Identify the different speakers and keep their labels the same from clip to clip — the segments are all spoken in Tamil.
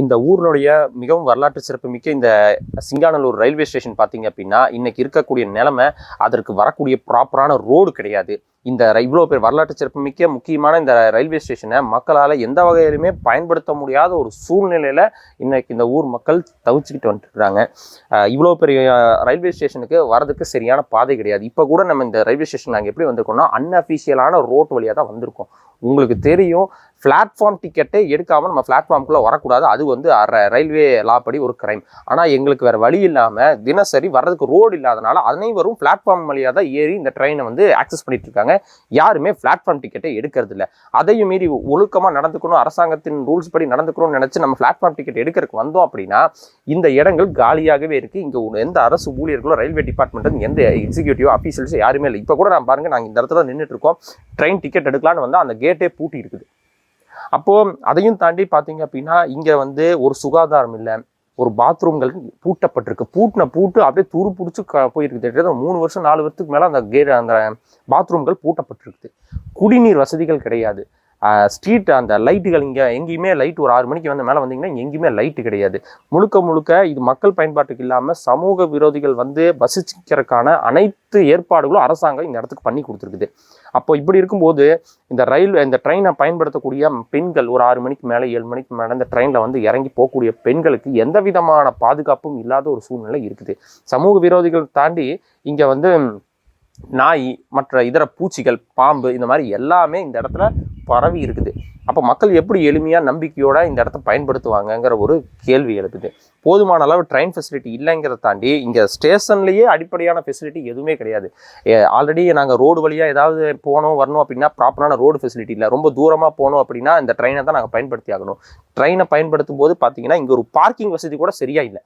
Speaker 1: இந்த ஊரினுடைய மிகவும் வரலாற்று சிறப்புமிக்க இந்த சிங்கானலூர் ரயில்வே ஸ்டேஷன் பார்த்தீங்க அப்படின்னா இன்னைக்கு இருக்கக்கூடிய நிலைமை அதற்கு வரக்கூடிய ப்ராப்பரான ரோடு கிடையாது. இந்த இவ்வளோ பேர் வரலாற்று சிறப்புமிக்க முக்கியமான இந்த ரயில்வே ஸ்டேஷனை மக்களால் எந்த வகையிலுமே பயன்படுத்த முடியாத ஒரு சூழ்நிலையில் இன்றைக்கு இந்த ஊர் மக்கள் தவிச்சுக்கிட்டு வந்துட்டுருக்காங்க. இவ்வளோ பெரிய ரயில்வே ஸ்டேஷனுக்கு வரதுக்கு சரியான பாதை கிடையாது. இப்போ கூட நம்ம இந்த ரயில்வே ஸ்டேஷன் நாங்கள் எப்படி வந்திருக்கோம்னா அன்அஃபிஷியலான ரோட் வழியாக தான் வந்திருக்கோம். உங்களுக்கு தெரியும் பிளாட்ஃபார்ம் டிக்கெட்டே எடுக்காமல் நம்ம பிளாட்ஃபார்முக்குள்ளே வரக்கூடாது. அது வந்து ரயில்வே லா படி ஒரு கிரைம் ஆனால் எங்களுக்கு வேறு வழி இல்லாமல் தினசரி வர்றதுக்கு ரோடு இல்லாதனால அனைவரும் பிளாட்ஃபார்ம் வழியாக தான் ஏறி இந்த ட்ரெயினை வந்து ஆக்சஸ் பண்ணிட்டு இருக்காங்க. யாருமே பிளாட்ஃபார்ம் டிக்கெட்டை எடுக்கிறது இல்லை. அதையும் மீறி ஒழுக்கமாக நடந்துக்கணும். அரசாங்கத்தின் ரூல்ஸ் படி நடந்துக்கணும்னு நினச்சி நம்ம பிளாட்ஃபார்ம் டிக்கெட் எடுக்கிறதுக்கு வந்தோம் அப்படின்னா இந்த இடங்கள் காலியாகவே இருக்குது இங்கே எந்த அரசு ஊழியர்களோ ரயில்வே டிபார்ட்மெண்ட் எந்த எக்ஸிக்யூட்டிவ் ஆஃபீஸர்ஸ் யாருமே இல்லை. இப்போ கூட நான் பாருங்கள் நாங்கள் இந்த இடத்துல நின்றுட்டு இருக்கோம். ட்ரெயின் டிக்கெட் எடுக்கலான்னு வந்தால் அந்த கேட்டே பூட்டி இருக்குது. அப்போது அதையும் தாண்டி பார்த்தீங்க அப்படின்னா இங்கே வந்து ஒரு சுகாதாரம் இல்லை ஒரு பாத்ரூம்கள் பூட்டப்பட்டிருக்கு. பூட்டின பூட்டு அப்படியே துரு பிடிச்சி க போயிருக்குது கிட்டத்தட்ட மூணு வருஷம் நாலு வருஷத்துக்கு மேலே அந்த கே அந்த பாத்ரூம்கள் பூட்டப்பட்டிருக்குது குடிநீர் வசதிகள் கிடையாது. ஸ்ட்ரீட் அந்த லைட்டுகள் இங்கே எங்கேயுமே லைட் ஒரு ஆறு மணிக்கு வந்து மேலே வந்தீங்கன்னா இங்கே எங்கேயுமே லைட்டு கிடையாது. முழுக்க முழுக்க இது மக்கள் பயன்பாட்டுக்கு இல்லாமல் சமூக விரோதிகள் வந்து வசிக்கிறதுக்கான அனைத்து ஏற்பாடுகளும் அரசாங்கம் இந்த இடத்துக்கு பண்ணி கொடுத்துருக்குது. அப்போ இப்படி இருக்கும்போது இந்த ரயில் இந்த ட்ரெயினை பயன்படுத்தக்கூடிய பெண்கள் ஒரு ஆறு மணிக்கு மேலே ஏழு மணிக்கு மேலே இந்த ட்ரெயினில் வந்து இறங்கி போகக்கூடிய பெண்களுக்கு எந்த விதமான பாதுகாப்பும் இல்லாத ஒரு சூழ்நிலை இருக்குது. சமூக விரோதிகள் தாண்டி இங்கே வந்து நாய் மற்ற இதர பூச்சிகள் பாம்பு இந்த மாதிரி எல்லாமே இந்த இடத்துல பரவி இருக்குது. அப்போ மக்கள் எப்படி எளிமையாக நம்பிக்கையோடு இந்த இடத்த பயன்படுத்துவாங்கங்கிற ஒரு கேள்வி எழுப்புது போதுமான அளவு ட்ரெயின் ஃபெசிலிட்டி இல்லைங்கிறத தாண்டி இங்கே ஸ்டேஷன்லேயே அடிப்படையான ஃபெசிலிட்டி எதுவுமே கிடையாது. ஆல்ரெடி நாங்கள் ரோடு வழியாக ஏதாவது போகணும் வரணும் அப்படின்னா ப்ராப்பரான ரோடு ஃபெசிலிட்டி இல்லை. ரொம்ப தூரமாக போகணும் அப்படின்னா இந்த ட்ரெயினை தான் நாங்கள் பயன்படுத்தி ஆகணும். ட்ரெயினை பயன்படுத்தும் போது பார்த்தீங்கன்னா இங்கே ஒரு பார்க்கிங் வசதி கூட சரியாக இல்லை.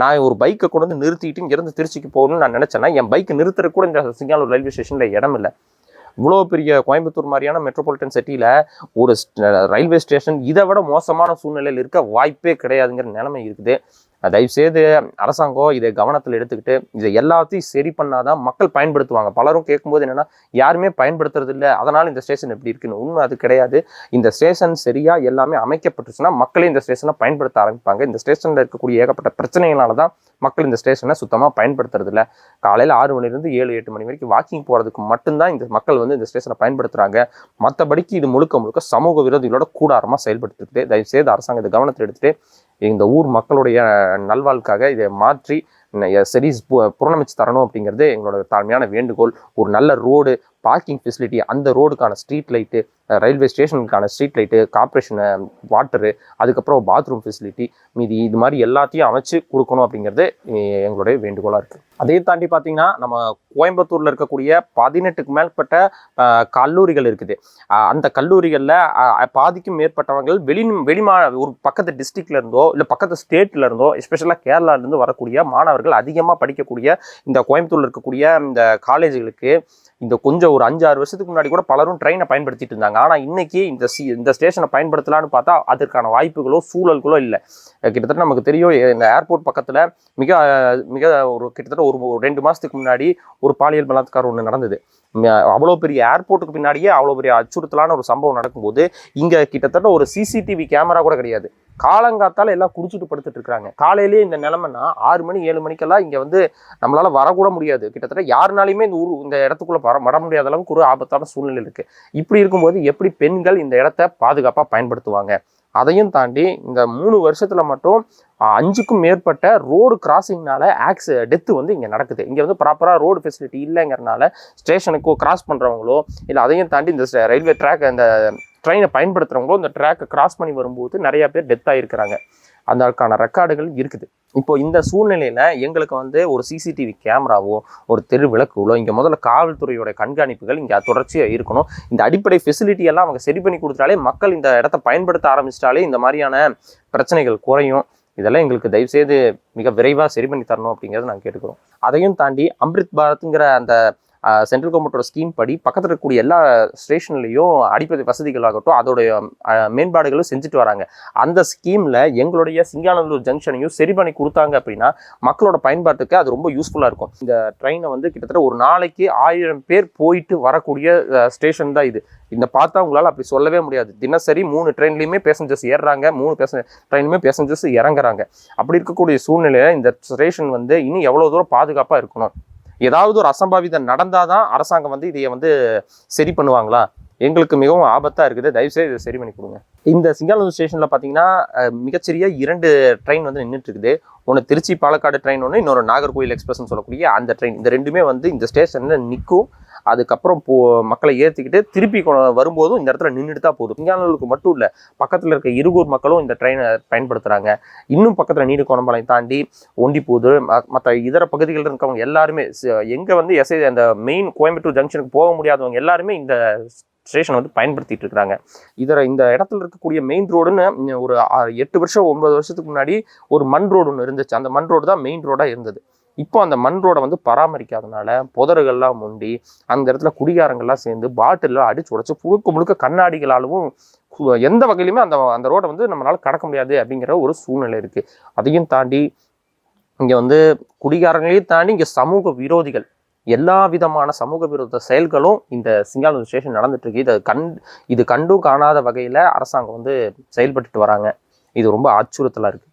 Speaker 1: நான் ஒரு பைக்கை கொண்டு வந்து நிறுத்திட்டு இங்கேருந்து திருச்சிக்கு போகணும்னு நான் நினச்சேன்னா என் பைக்கை நிறுத்துற கூட இந்த சிங்காலூர் ரயில்வே ஸ்டேஷனில் இடம் இல்லை. இவ்வளோ பெரிய கோயம்புத்தூர் மாதிரியான மெட்ரோபாலிட்டன் சிட்டியில் ஒரு ரயில்வே ஸ்டேஷன் இதை விட மோசமான சூழ்நிலையில் இருக்க வாய்ப்பே கிடையாதுங்கிற நிலைமை இருக்குது. தயவுசெய்து அரசாங்கம் இதை கவனத்தில் எடுத்துக்கிட்டு இதை எல்லாத்தையும் சரி பண்ணாதான் மக்கள் பயன்படுத்துவாங்க. பலரும் கேட்கும்போது என்னென்னா யாருமே பயன்படுத்துறது இல்லை அதனால் இந்த ஸ்டேஷன் எப்படி இருக்குன்னு. உண்மை அது கிடையாது. இந்த ஸ்டேஷன் சரியாக எல்லாமே அமைக்கப்பட்டுச்சுன்னா மக்களே இந்த ஸ்டேஷனை பயன்படுத்த ஆரம்பிப்பாங்க. இந்த ஸ்டேஷனில் இருக்கக்கூடிய ஏகப்பட்ட பிரச்சனைகளால தான் மக்கள் இந்த ஸ்டேஷனை சுத்தமாக பயன்படுத்துறது இல்லை காலையில் ஆறு மணிலேருந்து ஏழு எட்டு மணி வரைக்கும் வாக்கிங் போகிறதுக்கு மட்டும்தான் இந்த மக்கள் வந்து இந்த ஸ்டேஷனை பயன்படுத்துகிறாங்க மற்றபடிக்கு இது முழுக்க முழுக்க சமூக விரோதிகளோட கூடாரமாக செயல்பட்டு தயவுசெய்து அரசாங்கம் இதை கவனத்தில் எடுத்துட்டு இந்த ஊர் மக்களுடைய நல்வாழ்க்காக இதை மாற்றி செடிஸ் சரி பு- புறணமிச்சு தரணும் அப்படிங்கிறது எங்களோட தாழ்மையான வேண்டுகோள். ஒரு நல்ல ரோடு பார்க்கிங் ஃபெசிலிட்டி அந்த ரோடுக்கான ஸ்ட்ரீட் லைட்டு ரயில்வே ஸ்டேஷனுக்கான ஸ்ட்ரீட் லைட்டு கார்ப்பரேஷன் வாட்டரு அதுக்கப்புறம் பாத்ரூம் ஃபெசிலிட்டி மீதி இது மாதிரி எல்லாத்தையும் அமைச்சு கொடுக்கணும் அப்படிங்கிறது எங்களுடைய வேண்டுகோளாக இருக்குது அதே தாண்டி பார்த்தீங்கன்னா நம்ம கோயம்புத்தூரில் இருக்கக்கூடிய பதினெட்டுக்கு மேற்பட்ட கல்லூரிகள் இருக்குது. அந்த கல்லூரிகளில் பாதிக்கும் மேற்பட்டவர்கள் வெளி வெளிமா ஒரு பக்கத்து டிஸ்ட்ரிக்ட்லேருந்தோ இல்லை பக்கத்து ஸ்டேட்லேருந்தோ எஸ்பெஷலாக கேரளாலேருந்து வரக்கூடிய மாணவர்கள் அதிகமாக படிக்கக்கூடிய இந்த கோயம்புத்தூரில் இருக்கக்கூடிய இந்த காலேஜுகளுக்கு இந்த கொஞ்சம் ஒரு அஞ்சு ஆறு வருஷத்துக்கு முன்னாடி கூட பலரும் ட்ரெயினை பயன்படுத்திட்டு இருந்தாங்க. ஆனால் இன்னைக்கு இந்த சி இந்த ஸ்டேஷனை பயன்படுத்தலாம்னு பார்த்தா அதற்கான வாய்ப்புகளோ சூழல்களோ இல்லை. கிட்டத்தட்ட நமக்கு தெரியும் இந்த ஏர்போர்ட் பக்கத்தில் மிக மிக ஒரு கிட்டத்தட்ட ஒரு ஒரு ரெண்டு மாதத்துக்கு முன்னாடி ஒரு பாலியல் பலாத்காரம் ஒன்று நடந்தது. அவ்வளோ பெரிய ஏர்போர்ட்டுக்கு பின்னாடியே அவ்வளோ பெரிய அச்சுறுத்தலான ஒரு சம்பவம் நடக்கும்போது இங்கே கிட்டத்தட்ட ஒரு சிசிடிவி கேமரா கூட கிடையாது. காலங்காத்தால் எல்லாம் குடிச்சிட்டு படுத்துட்டு இருக்கிறாங்க காலையிலேயே இந்த நிலமைனா ஆறு மணி ஏழு மணிக்கெல்லாம் இங்கே வந்து நம்மளால் வரக்கூட முடியாது. கிட்டத்தட்ட யாருனாலையுமே இந்த ஊர் இந்த இடத்துக்குள்ளே வர வர முடியாத அளவுக்கு ஒரு ஆபத்தான சூழ்நிலை இருக்குது இப்படி இருக்கும்போது எப்படி பெண்கள் இந்த இடத்த பாதுகாப்பாக பயன்படுத்துவாங்க? அதையும் தாண்டி இந்த மூணு வருஷத்தில் மட்டும் அஞ்சுக்கும் மேற்பட்ட ரோடு கிராசிங்னால ஆக்ஸ் டெத்து வந்து இங்கே நடக்குது. இங்கே வந்து ப்ராப்பராக ரோடு ஃபெசிலிட்டி இல்லைங்கிறனால ஸ்டேஷனுக்கோ கிராஸ் பண்ணுறவங்களோ இல்லை அதையும் தாண்டி இந்த ரயில்வே ட்ராக் அந்த ட்ரெயினை பயன்படுத்துகிறவங்களோ இந்த ட்ராக்கை கிராஸ் பண்ணி வரும்போது நிறையா பேர் டெத் ஆகிருக்கிறாங்க அதற்கான ரெக்கார்டுகள் இருக்குது. இப்போ இந்த சூழ்நிலையில் எங்களுக்கு வந்து ஒரு சிசிடிவி கேமராவோ ஒரு தெரு விளக்குகளோ இங்கே முதல்ல காவல்துறையோட கண்காணிப்புகள் இங்கே தொடர்ச்சியாக இருக்கணும். இந்த அடிப்படை ஃபெசிலிட்டி எல்லாம் அவங்க சரி பண்ணி கொடுத்தாலே மக்கள் இந்த இடத்த பயன்படுத்த ஆரம்பிச்சிட்டாலே இந்த மாதிரியான பிரச்சனைகள் குறையும். இதெல்லாம் எங்களுக்கு தயவுசெய்து மிக விரைவாக சரி பண்ணி தரணும் அப்படிங்கிறத நாங்கள் கேட்டுக்கிறோம். அதையும் தாண்டி அம்ரித் பாரத்ங்கிற அந்த சென்ட்ரல் கவர்மெண்ட்டோட ஸ்கீம் படி பக்கத்தில் இருக்கக்கூடிய எல்லா ஸ்டேஷன்லேயும் அடிப்படை வசதிகளாகட்டும் அதோடைய மேம்பாடுகளும் செஞ்சுட்டு வராங்க. அந்த ஸ்கீமில் எங்களுடைய சிங்கானந்தூர் ஜங்ஷனையும் சரி பண்ணி கொடுத்தாங்க அப்படின்னா மக்களோட பயன்பாட்டுக்கு அது ரொம்ப யூஸ்ஃபுல்லாக இருக்கும். இந்த ட்ரெயினை வந்து கிட்டத்தட்ட ஒரு நாளைக்கு ஆயிரம் பேர் போயிட்டு வரக்கூடிய ஸ்டேஷன் தான் இது. இந்த பார்த்தா உங்களால் அப்படி சொல்லவே முடியாது. தினசரி மூணு ட்ரெயின்லையுமே பேசஞ்சர்ஸ் ஏறுறாங்க. மூணு பேச ட்ரெயினுமே பேசஞ்சர்ஸ் இறங்குறாங்க. அப்படி இருக்கக்கூடிய சூழ்நிலையில் இந்த ஸ்டேஷன் வந்து இன்னும் எவ்வளோ தூரம் பாதுகாப்பாக இருக்கணும்? ஏதாவது ஒரு அசம்பாவிதம் நடந்தால் தான் அரசாங்கம் வந்து இதையை வந்து சரி பண்ணுவாங்களா? எங்களுக்கு மிகவும் ஆபத்தாக இருக்குது. தயவுசெய்து இதை சரி பண்ணி கொடுங்க. இந்த சிங்கானூர் ஸ்டேஷனில் பார்த்தீங்கன்னா மிகச்சிறிய இரண்டு ட்ரெயின் வந்து நின்றுட்டு இருக்குது ஒன்று திருச்சி பாலக்காடு ட்ரெயின் ஒன்று இன்னொரு நாகர்கோவில் எக்ஸ்பிரஸ்னு சொல்லக்கூடிய அந்த ட்ரெயின். இந்த ரெண்டுமே வந்து இந்த ஸ்டேஷனில் நிற்கும் அதுக்கப்புறம் போ மக்களை ஏற்றிக்கிட்டு திருப்பி கொ- வரும்போதும் இந்த இடத்துல நின்றுட்டு தான் போதும் சிங்கானூருக்கு மட்டும் இல்லை பக்கத்தில் இருக்க இருகூர் மக்களும் இந்த ட்ரெயினை பயன்படுத்துகிறாங்க இன்னும் பக்கத்தில் நீடு கோணம்பாளையம் தாண்டி ஒண்டிப்பூது மற்ற இதர பகுதிகளில் இருக்கவங்க எல்லாருமே எங்கே வந்து எஸ்ஐ அந்த மெயின் கோயம்புத்தூர் ஜங்ஷனுக்கு போக முடியாதவங்க எல்லாருமே இந்த ஸ்டேஷன் வந்து பயன்படுத்திட்டு இருக்கிறாங்க இதில் இந்த இடத்துல இருக்கக்கூடிய மெயின் ரோடுன்னு ஒரு எட்டு வருஷம் ஒன்பது வருஷத்துக்கு முன்னாடி ஒரு மண் ரோடு ஒன்று இருந்துச்சு. அந்த மண் ரோடு தான் மெயின் ரோடாக இருந்தது. இப்போ அந்த மண் ரோடை வந்து பராமரிக்காதனால புதர்கள்லாம் முண்டி அந்த இடத்துல குடிகாரங்கள்லாம் சேர்ந்து பாட்டிலாம் அடிச்சு உடைச்சு முழுக்க முழுக்க கண்ணாடிகளாலும் எந்த வகையிலுமே அந்த அந்த ரோடை வந்து நம்மளால் கடக்க முடியாது அப்படிங்கிற ஒரு சூழ்நிலை இருக்குது அதையும் தாண்டி இங்கே வந்து குடிகாரங்களையும் தாண்டி இங்கே சமூக விரோதிகள் எல்லா விதமான சமூக விரோத செயல்களும் இந்த சிங்கானூர் ஸ்டேஷன் நடந்துட்டுருக்கு இதை கண் இது கண்டும் காணாத வகையில் அரசாங்கம் வந்து செயல்பட்டுட்டு வராங்க. இது ரொம்ப அச்சுறுத்தலாக இருக்குது